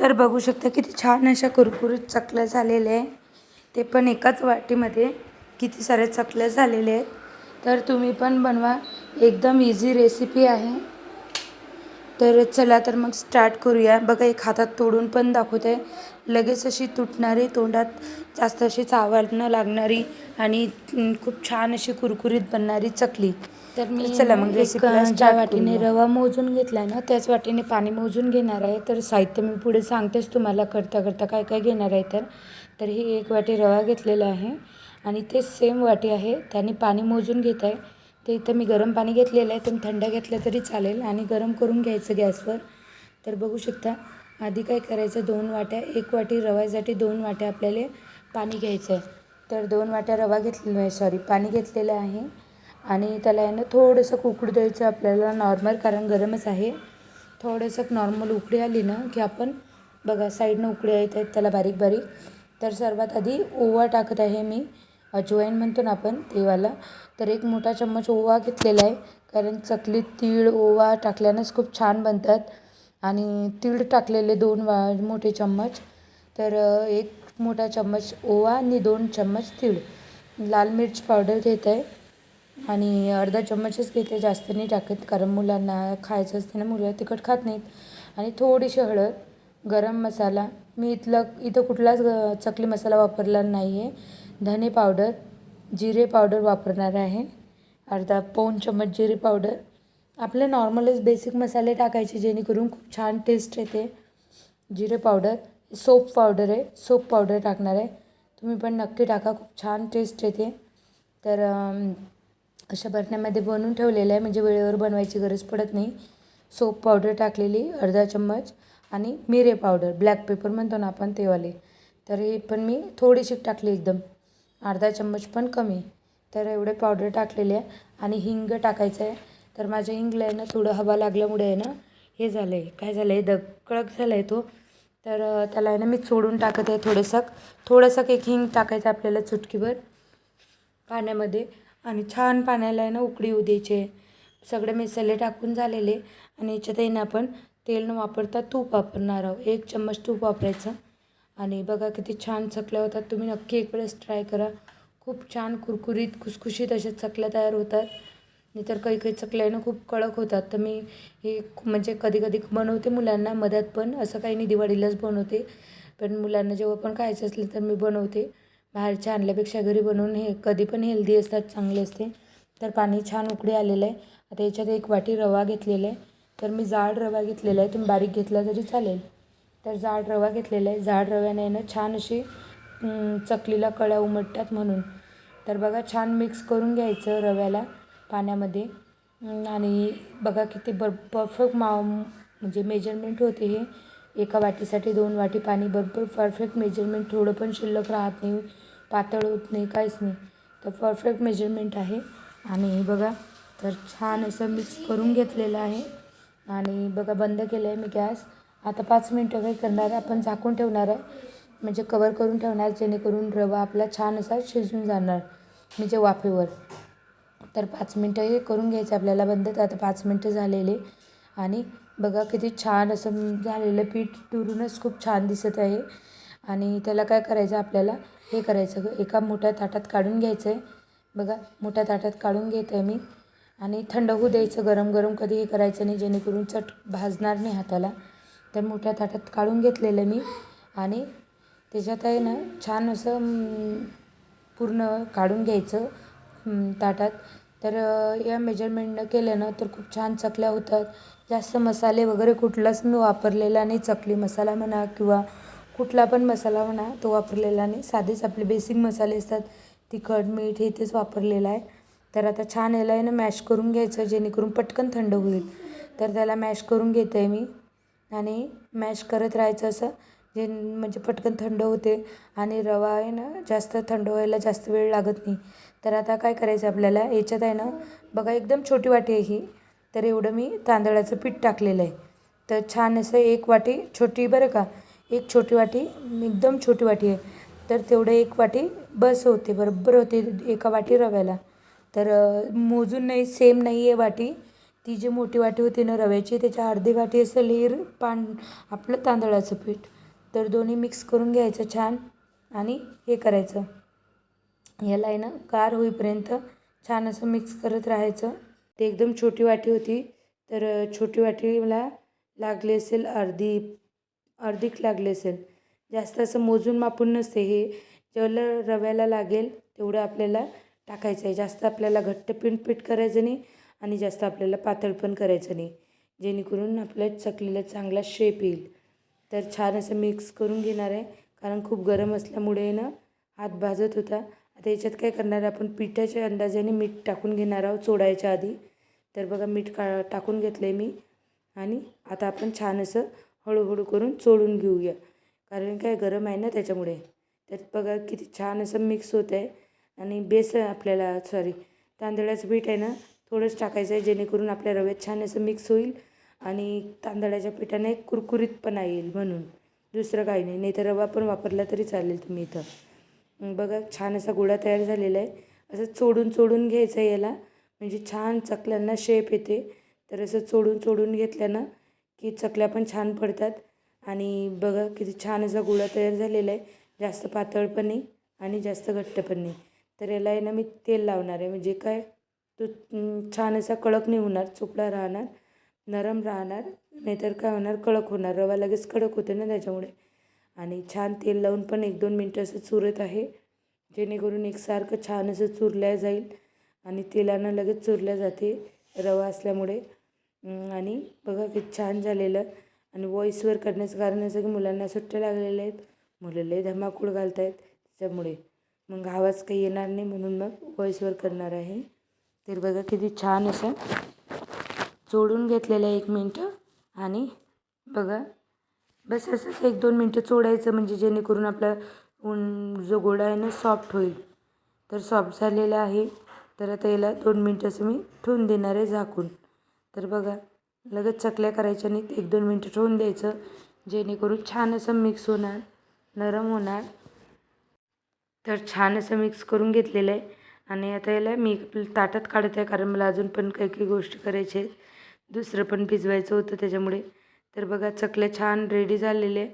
तर बघू शकता किती छान अशा कुरकुरीत चकल्या झालेल्या आहे. ते पण एकाच वाटीमध्ये किती साऱ्या चकल्या झालेल्या आहेत. तर तुम्ही पण बनवा. एकदम इझी रेसिपी आहे. तर चला तर मग स्टार्ट करूया. बघा एक हातात तोडून पण दाखवते लगेच अशी तुटणारी तोंडात जास्त अशी चावायला लागणारी आणि खूप छान अशी कुरकुरीत बनणारी चकली. तर मी चला मग एक, ज्या वाटीने. रवा मोजून घेतला ना त्याच वाटीने पाणी मोजून घेणार आहे. तर साहित्य मी पुढे सांगतेच तुम्हाला करता करता काय काय घेणार आहे तर. तर ही एक वाटी रवा घेतलेला आहे आणि ते सेम वाटी आहे. त्याने पाणी मोजून घेत आहे. ते इथं मी गरम पाणी घेतलेलं आहे. तुम्ही थंड घेतलं तरी चालेल आणि गरम करून घ्यायचं गॅसवर. तर बघू शकता आधी काय करायचं दोन वाट्या एक वाटी रव्यासाठी दोन वाट्या आपल्याला पाणी घ्यायचं आहे. तर दोन वाट्या रवा घेतलेला आहे सॉरी पाणी घेतलेलं आहे. आणि त्याला आहे ना थोडंसं उकडू द्यायचं आपल्याला नॉर्मल कारण गरमच आहे. थोडंसं नॉर्मल उकडी आली ना की आपण बघा साईडनं उकडी येत आहेत त्याला बारीक बारीक. तर सर्वात आधी ओवा टाकत आहे मी. अजवाईन म्हणतो ना आपण तेवाला. तर एक मोठा चम्मच ओवा घेतलेला आहे. कारण चकलीत तीळ ओवा टाकल्यानंच खूप छान बनतात. आणि तीळ टाकलेले दोन वा मोठे चम्मच. तर एक मोठा चम्मच ओवा आणि दोन चम्मच तीळ. लाल मिरची पावडर घेत आहे. आणि अर्धा चम्मचच घेते जास्त नाही टाकत. कारण मुलांना खायचं असते ना मुलं तिखट खात नाहीत. आणि थोडीशी हळद गरम मसाला. मी इथलं इथं कुठलाच ग- चकली मसाला वापरला नाही आहे धने पावडर जिरे पावडर वापरणार आहे. अर्धा पाऊण चम्मच जिरे पावडर. आपले नॉर्मलच बेसिक मसाले टाकायचे जेणेकरून खूप छान टेस्ट येते. जिरे पावडर सोप पावडर आहे. सोप पावडर टाकणार आहे. तुम्ही पण नक्की टाका खूप छान टेस्ट येते. तर अशा बरण्यामध्ये बनवून ठेवलेलं आहे. म्हणजे वेळेवर बनवायची गरज पडत नाही. सोप पावडर टाकलेली अर्धा चम्मच आणि मिरे पावडर ब्लॅक पेपर म्हणतो ना आपण तेवाले. तर हे पण मी थोडीशी टाकली एकदम. अर्धा चम्मच पण कमी. तर एवढे पावडर टाकलेले आहे. आणि हिंग टाकायचं आहे. तर माझ्या हिंगला आहे ना थोडं हवा लागल्यामुळे आहे ना हे झालं आहे काय झालं आहे दग कडक झाला आहे तो. तर त्याला आहे ना मी चोडून टाकत आहे थोडंसं. थोडंसं एक हिंग टाकायचं आपल्याला चुटकीभर पाण्यामध्ये. आणि छान पाण्याला आहे ना उकळी येऊ द्यायची सगळे मसाले टाकून झालेले. आणि याच्यात आहे ना आपण तेल न वापरता तूप वापरणार आहोत. एक चम्मच तूप वापरायचं. आणि बघा किती छान चकल्या होतात. तुम्ही नक्की एक वेळेस ट्राय करा. खूप छान कुरकुरीत खुसखुशीत अशा चकल्या तयार होतात. नाहीतर काही काही चकल्या आहे ना खूप कडक होतात. तर मी हे म्हणजे कधी कधी बनवते मुलांना. मदत पण असं काही नाही. दिवाळीलाच बनवते. पण मुलांना जेव्हा पण खायचं असलं तर मी बनवते. बाहेरच्या आणल्यापेक्षा घरी बनवून हे कधी पण हेल्दी असतात चांगले असते. तर पाणी छान उकळी आलेलं आहे. आता याच्यात एक वाटी रवा घेतलेला आहे. तर मी जाड रवा घेतलेला आहे. तुम्ही बारीक घेतला तरी चालेल. तर जाड रवा घेतलेला आहे. जाड रव्याने ना छान अशी चकलीला कळ्या उमटतात म्हणून. तर बघा छान मिक्स करून घ्यायचं रव्याला पाण्यामध्ये. आणि बघा किती बर परफेक्ट माव म्हणजे मेजरमेंट होते हे. एका वाटीसाठी दोन वाटी पाणी बरोबर परफेक्ट मेजरमेंट थोडं पण शिल्लक राहत नाही. पातळ होत नाही काहीच नाही. तर परफेक्ट मेजरमेंट आहे. आणि हे बघा तर छान असं मिक्स करून घेतलेलं आहे. आणि बघा बंद केलं आहे मी गॅस. आता पाच मिनटं काय करणार आहे आपण झाकून ठेवणार आहे. म्हणजे कवर करून ठेवणार जेणेकरून रवा आपला छान असा शिजून जाणार म्हणजे वाफेवर. तर पाच मिनटं हे करून घ्यायचं आपल्याला बंद. तर आता पाच मिनटं झालेले. आणि बघा किती छान असं झालेलं पीठ दुरूनच खूप छान दिसत आहे. आणि त्याला काय करायचं आपल्याला? हे करायचं. एका मोठ्या ताटात काढून घ्यायचं आहे बघा मोठ्या ताटात काढून घेत आहे मी. आणि थंड होऊ द्यायचं. गरम गरम कधी हे करायचं नाही जेणेकरून चट भाजणार नाही हाताला. तर मोठ्या ताटात काढून घेतलेलं मी. आणि त्याच्यात आहे ना छान असं पूर्ण काढून घ्यायचं ताटात. तर या मेजरमेंटनं केलं ना तर खूप छान चकल्या होतात. जास्त मसाले वगैरे कुठलाच वापरलेला नाही. चकली मसाला म्हणा किंवा कुठला पण मसाला म्हणा तो वापरलेला नाही. साधेच आपले बेसिक मसाले असतात. तिखट मीठ हे तेच वापरलेलं आहे. तर आता छान याला आहे ना मॅश करून घ्यायचं जेणेकरून पटकन थंड होईल. तर त्याला मॅश करून घेते मी. आणि मॅश करत राहायचं असं जे म्हणजे पटकन थंड होते. आणि रवा आहे ना जास्त थंड व्हायला जास्त वेळ लागत नाही. तर आता काय करायचं आपल्याला? याच्यात आहे ना बघा एकदम छोटी वाटी आहे ही. तर एवढं मी तांदळाचं पीठ टाकलेलं आहे. तर छान असं एक वाटी छोटी बरं का एक छोटी वाटी एकदम छोटी वाटी आहे. तर तेवढं एक वाटी बस होते बरोबर होते एका वाटी रव्याला. तर मोजून नाही सेम नाही आहे वाटी. ती जी मोठी वाटी होती ना रव्याची त्याच्या अर्धी वाटी असेल लेअर पान आपलं तांदळाचं पीठ. तर दोन्ही मिक्स करून घ्यायचं छान आणि हे करायचं. याला आहे ना गार होईपर्यंत छान असं मिक्स करत राहायचं. ते एकदम छोटी वाटी होती. तर छोटी वाटी मला लागली असेल अर्धी अर्धीक लागले असेल. जास्त असं मोजून मापून नसते. हे जेवढं रव्याला लागेल तेवढं आपल्याला टाकायचं आहे. जास्त आपल्याला घट्ट पीठ पीठ करायचं नाही आणि जास्त आपल्याला पातळ पण करायचं नाही. जेणेकरून आपल्या चकलीला चांगला शेप येईल. तर छान असं मिक्स करून घेणार आहे. कारण खूप गरम असल्यामुळे ना हात भाजत होता. आता याच्यात काय करणार आहे आपण? पिठाच्या अंदाजाने मीठ टाकून घेणार आहोत चोडायच्या आधी. तर बघा मीठ का टाकून घेतलं आहे मी. आणि आता आपण छान असं हळूहळू करून चोळून घेऊया. कारण काय गरम आहे ना त्याच्यामुळे. त्यात बघा किती छान असं मिक्स होत आहे आणि बेसन आपल्याला सॉरी तांदळाचं पीठ आहे ना थोडंच टाकायचं आहे जेणेकरून आपल्या रव्यात छान असं मिक्स होईल. आणि तांदळाच्या पिठाने कुरकुरीतपणा येईल म्हणून. दुसरं काही नाही. नाही तर रवा पण वापरला तरी चालेल तुम्ही इथं. बघा छान असा गोळा तयार झालेला आहे. असं चोडून चोडून घ्यायचं आहे याला. म्हणजे छान चकल्यांना शेप येते. तर असं चोडून चोडून घेतल्यानं की चकल्या पण छान पडतात. आणि बघा किती छान असा गोळा तयार झालेला आहे. जास्त पातळ पण नाही आणि जास्त घट्ट पण नाही. तर याला आहे ना मी तेल लावणार आहे. म्हणजे काय? तो छान असा कडक नाही होणार. चोपडा राहणार नरम राहणार नाहीतर काय होणार? कडक होणार. रवा लगेच कडक होते ना त्याच्यामुळे. आणि छान तेल लावून पण एक दोन मिनटं असं चुरत आहे. जेणेकरून एकसारखं छान असं चुरल्या जाईल. आणि तेलानं लगेच चुरल्या जाते रवा असल्यामुळे. आणि बघा किती छान झालेलं. आणि व्हॉईसवर करण्याचं कारण असं की मुलांना सुट्ट्या लागलेल्या आहेत. मुलं लय धमाकूळ घालत आहेत त्याच्यामुळे. मग आवाज काही येणार नाही म्हणून मग व्हॉईसवर करणार आहे. तर बघा किती छान असं चोडून घेतलेलं आहे एक मिनटं. आणि बघा बस असंच एक दोन मिनटं चोडायचं म्हणजे जेणेकरून आपला ऊन जो गोळा आहे ना सॉफ्ट होईल. तर सॉफ्ट झालेला आहे. तर आता याला दोन मिनटं असं मी ठेवून देणार आहे झाकून. तर बघा लगेच चकल्या करायच्या नाहीत एक दोन मिनटं ठेवून द्यायचं. जेणेकरून छान असं मिक्स होणार नरम होणार. तर छान असं मिक्स करून घेतलेलं आहे. आणि आता याला मी ताटात काढत आहे कारण मला अजून पण काही काही गोष्टी करायच्या आहेत. दुसरं पण भिजवायचं होतं त्याच्यामुळे. तर बघा चकल्या छान रेडी झालेले आहे